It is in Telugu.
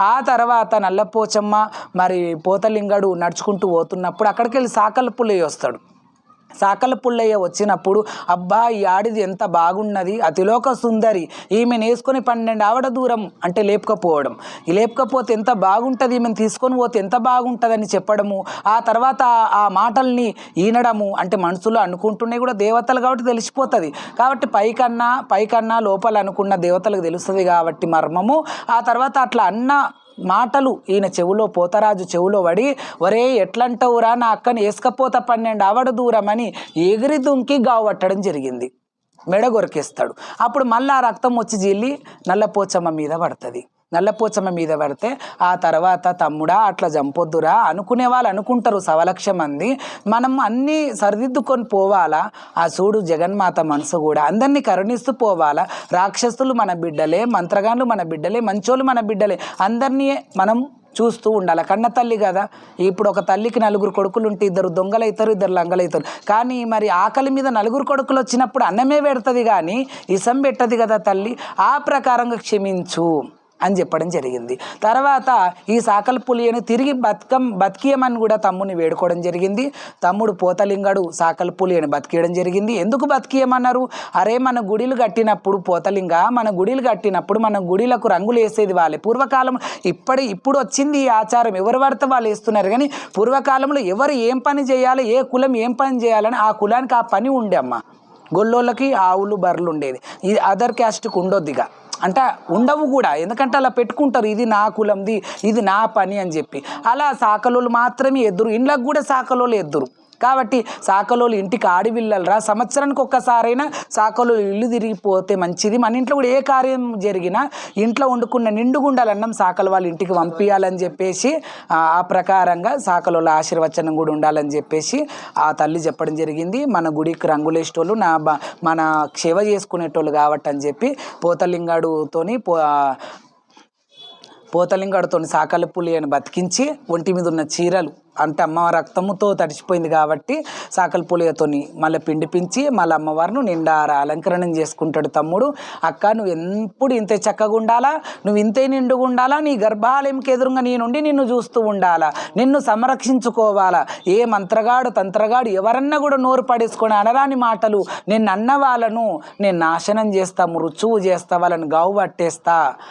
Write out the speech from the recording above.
ఆ తర్వాత నల్లపోచమ్మ మరి పోతలింగడు నడుచుకుంటూ పోతున్నప్పుడు అక్కడికి వెళ్ళి సాకల వస్తాడు. సాకల పుల్లయ్య వచ్చినప్పుడు అబ్బా ఈ ఆడిది ఎంత బాగున్నది అతిలోక సుందరి ఈమె నేసుకొని పన్నెండు ఆవిడ దూరం అంటే లేపకపోవడం. ఈ లేపకపోతే ఎంత బాగుంటుంది ఈమెను తీసుకొని పోతే ఎంత బాగుంటుందని చెప్పడము. ఆ తర్వాత ఆ- ఆ మాటల్ని ఈనడము అంటే మనసులో అనుకుంటున్నాయి కూడా దేవతలు కాబట్టి తెలిసిపోతుంది. కాబట్టి పైకన్నా పైకన్నా లోపల అనుకున్న దేవతలకు తెలుస్తుంది కాబట్టి మర్మము. ఆ తర్వాత అట్లా అన్న మాటలు. ఈయన చెవులో పోతరాజు చెవులో పడి ఒరే ఎట్లంటవురా నా అక్కని? వేసుకపోత పన్నెండు ఆవడ దూరం అని ఎగిరి దుంకి గావట్టడం జరిగింది. మెడ కొరికేస్తాడు అప్పుడు మళ్ళీ ఆ రక్తం వచ్చి జీల్లి నల్లపోచమ్మ మీద పడుతుంది. నల్లపోచమ్మ మీద పడితే ఆ తర్వాత తమ్ముడా అట్లా చంపొద్దురా అనుకునే వాళ్ళు అనుకుంటారు సవలక్ష మంది. మనం అన్నీ సరిదిద్దుకొని పోవాలా? ఆ చూడు జగన్మాత మనసు కూడా అందరినీ కరుణిస్తూ పోవాలా? రాక్షసులు మన బిడ్డలే మంత్రగాన్లు మన బిడ్డలే మంచోళ్ళు మన బిడ్డలే అందరినీ మనం చూస్తూ ఉండాలి? కన్న తల్లి కదా. ఇప్పుడు ఒక తల్లికి నలుగురు కొడుకులు ఉంటే ఇద్దరు దొంగలైతారు ఇద్దరు లంగలు అవుతారు కానీ మరి ఆకలి మీద నలుగురు కొడుకులు వచ్చినప్పుడు అన్నమే పెడుతుంది కానీ ఇసం పెట్టదు కదా తల్లి. ఆ ప్రకారంగా క్షమించు. అని చెప్పడం జరిగింది. తర్వాత ఈ సాకల పులియను తిరిగి బతకం బతికియమని కూడా తమ్ముని వేడుకోవడం జరిగింది. తమ్ముడు పోతలింగడు సాకల పులియను బతికేయడం జరిగింది. ఎందుకు బతికియమన్నారు? అరే మన గుడిలు కట్టినప్పుడు పోతలింగ మన గుడిలు కట్టినప్పుడు మన గుడిలకు రంగులు వేసేది వాళ్ళే. పూర్వకాలం ఇప్పటి ఇప్పుడు వచ్చింది ఈ ఆచారం. ఎవరు పడితే వాళ్ళు వేస్తున్నారు? కానీ పూర్వకాలంలో ఎవరు ఏం పని చేయాలి ఏ కులం ఏం పని చేయాలని ఆ కులానికి ఆ పని ఉండే అమ్మ. గొల్లోళ్ళకి ఆవులు బర్రెలు ఉండేది. ఇది అదర్ క్యాస్ట్కి ఉండొద్దిగా. అంటే ఉండవు కూడా. ఎందుకంటే అలా పెట్టుకుంటారు. ఇది నా కులంది ఇది నా పని అని చెప్పి. అలా సాకలోళ్ళు మాత్రమే ఎద్దురు ఇండ్లకు కూడా సాకలోళ్ళు ఎద్దురు కాబట్టి సాకలోళ్ళు ఇంటికి ఆడివిల్లలరా సంవత్సరానికి ఒక్కసారైనా సాకలోళ్ళు ఇల్లు తిరిగిపోతే మంచిది. మన ఇంట్లో కూడా ఏ కార్యం జరిగినా ఇంట్లో వండుకున్న నిండుగుండాలన్నం సాకలు వాళ్ళ ఇంటికి పంపించాలని చెప్పేసి ఆ ప్రకారంగా సాకలోళ్ళ ఆశీర్వచనం కూడా ఉండాలని చెప్పేసి ఆ తల్లి చెప్పడం జరిగింది. మన గుడికి రంగులేసేటోళ్ళు నా మన సేవ చేసుకునేటోళ్ళు కాబట్టి అని చెప్పి పోతలింగాడుతోని పో పోతలింగాడుతో సాకలి పులి అని బతికించి ఒంటి మీద ఉన్న చీరలు అంటే అమ్మ రక్తముతో తడిచిపోయింది కాబట్టి సాకలి పులియతోని మళ్ళీ పిండిపించి మళ్ళీ అమ్మవారిని నిండారా అలంకరణం చేసుకుంటాడు తమ్ముడు. అక్క నువ్వు ఎప్పుడు ఇంతే చక్కగా ఉండాలా? నువ్వు ఇంతే నిండుగా ఉండాలా? నీ గర్భాలయంకి ఎదురుగా నీ నుండి నిన్ను చూస్తూ ఉండాలా? నిన్ను సంరక్షించుకోవాలా? ఏ మంత్రగాడు తంత్రగాడు ఎవరన్నా కూడా నోరు పడేసుకొని అనరాని మాటలు. నేను అన్న వాళ్ళను నేను నాశనం చేస్తా మృత్యువు చేస్తా వాళ్ళని గావు పట్టేస్తా.